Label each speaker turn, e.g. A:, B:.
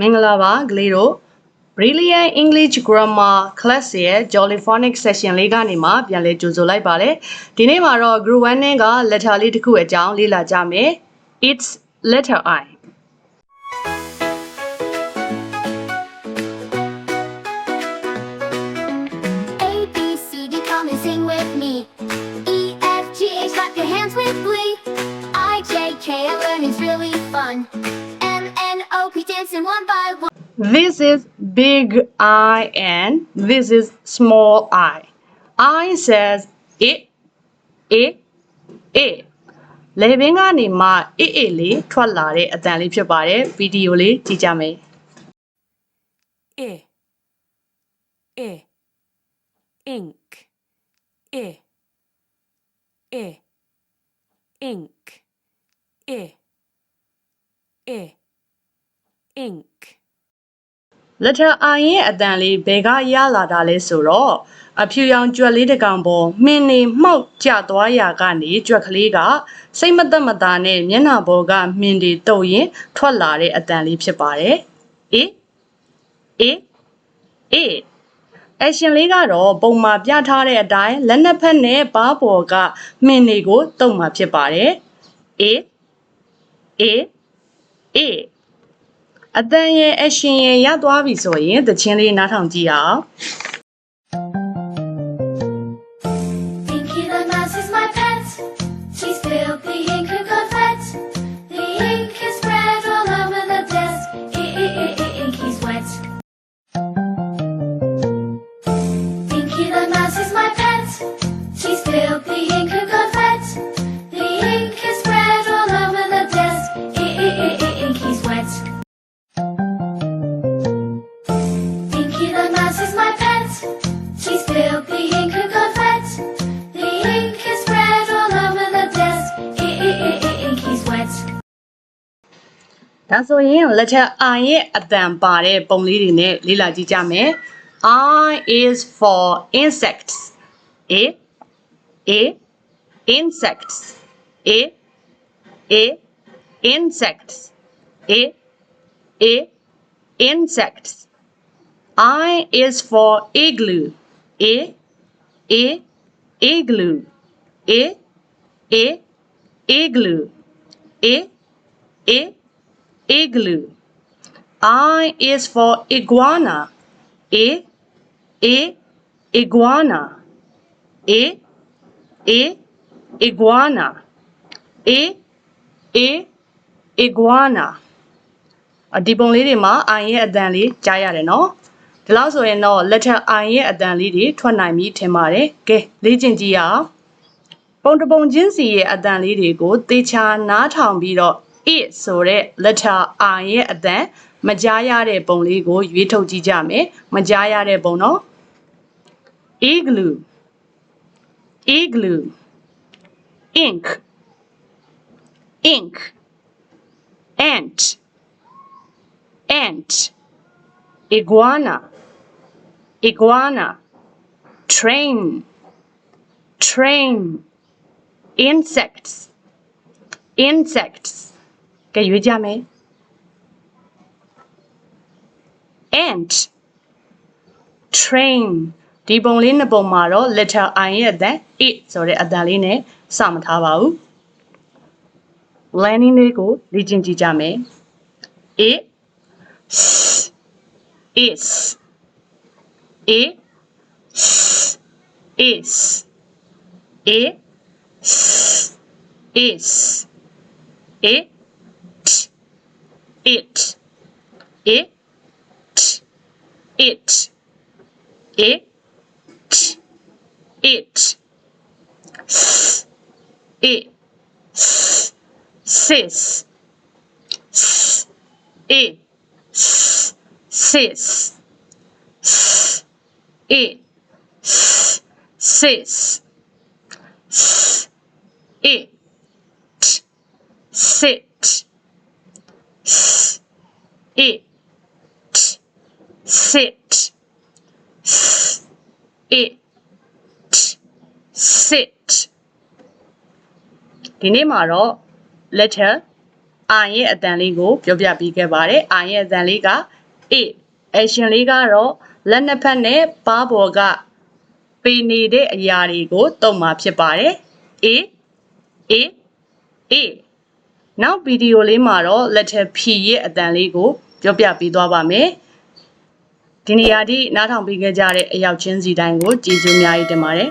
A: မင်္ဂလာပါကလေးတို့ Brilliant English Grammar Class ရဲ့ Jolly Phonic Session လေးကနေမှပြန်လည်ကြိုဆိုလိုက်ပါတယ်ဒီနေ့မှာတော့ Group 1နဲ့က letter လေးတစ်ခုအကြောင်းလေ့လာကြမယ် It's letter I
B: A, B, C, D, come and sing with me. E, F, G, H, clap your hands with glee. I, J, K, L, learning's really fun. M, N, O, P, dancing one by one.
A: This is big I and this is small I I says it it it လေဘင်းကနေမှ it it လေးထွက်လာတဲ့အတန်လေးဖြစ်ပါတယ်ဗီဒီယိုလေးကြည့်ကြမယ်
C: I I ink I I ink I I ink
A: letter I ရဲ့အတန်လေးဘယ်ကရလာတာလဲဆိုတော့အဖြူရောင်ကြွက်လေးတစ်ကောင်ပေါ်မှင်နေမှောက်ကျသွားရာကနေကြွက်ကလေးကစိတ်မသက်မသာနဲ့မျက်နှာပေါ်ကမှင်တွေတုပ်ရင်ထွက်လာတဲ့အတန်လေးဖြစ်ပါတယ်အေးအေးအေး action လေးကတော့ပုံမှာပြထားတဲ့အတိုင်းလက်နှစ်ဖက်နဲ့ဘားပေါ်ကမှင်တွေကိုတုပ်မှာဖြစ်ပါတယ်အေးအေးအေး အတန်ရဲ့ action ရဲ့ရသွားပြီဆိုရင်သချင်းလေးနားထောင်ကြည့်အောင်
B: She's filled the ink her confet. The ink is spread all over the desk. I, I, I, I, inky's wet.
A: ဒါဆိုရင် letter I ရဲ့အတန်ပါတဲ့ပုံလေးတွေနဲ့လေ့လာကြည့်ကြမယ် I is for insects A A insects A A insects A A insects I is for igloo A A igloo A A igloo A A igloo. I is for iguana. A, a, iguana. A, a, iguana. A, a, iguana. အဒီပုံလေးတွေမှာ I ရဲ့အတန်လေးကြားရတယ်နော် ဒီလောက်ဆိုရင်တော့ letter I ရဲ့အတန်လေးတွေထွက်နိုင်ပြီထင်ပါတယ်ကဲလေ့ကျင့်ကြည့်ရအောင်ပုံတစ်ပုံချင်းစီရဲ့အတန်လေးတွေကိုသေချာနားထောင်ပြီးတော့ it ဆိုတဲ့ letter I ရဲ့အတန်မကြားရတဲ့ပုံလေးကိုရွေးထုတ်ကြည့်ကြမယ်မကြားရတဲ့ပုံနော် igloo igloo ink ink ant ant iguana iguana train train insects insects ကဲရွေးကြမယ် ant train ဒီပုံလေးနှစ်ပုံမှာတော့ letter i ရဲ့အတန် it ဆိုတဲ့အတန်လေးနဲ့စမထားပါဘူး landing လေးကိုလေ့ကျင့်ကြည့်ကြမယ် it is it is it is it it it it it it it sis it sis it sis it sit it sit it sit ဒီနေ့မှာတော့ letter အာရဲ့အတန်လေးကိုပြောပြပေးခဲ့ပါတယ်အာရဲ့အတန်လေးက a action လေးကတော့လက်နှစ်ဖက်နဲ့ပါးပေါ်ကပေနေတဲ့အရာတွေကိုတုံမှာဖြစ်ပါတယ် a a a နောက်ဗီဒီယိုလေးမှာတော့ letter P ရဲ့အတန်လေးကိုပြောပြပေးသွားပါမယ်ဒီနေရာထိနားထောင်ပေးခဲ့ကြတဲ့အရောက်ချင်းစီတိုင်းကိုကျေးဇူးအများကြီးတင်ပါတယ်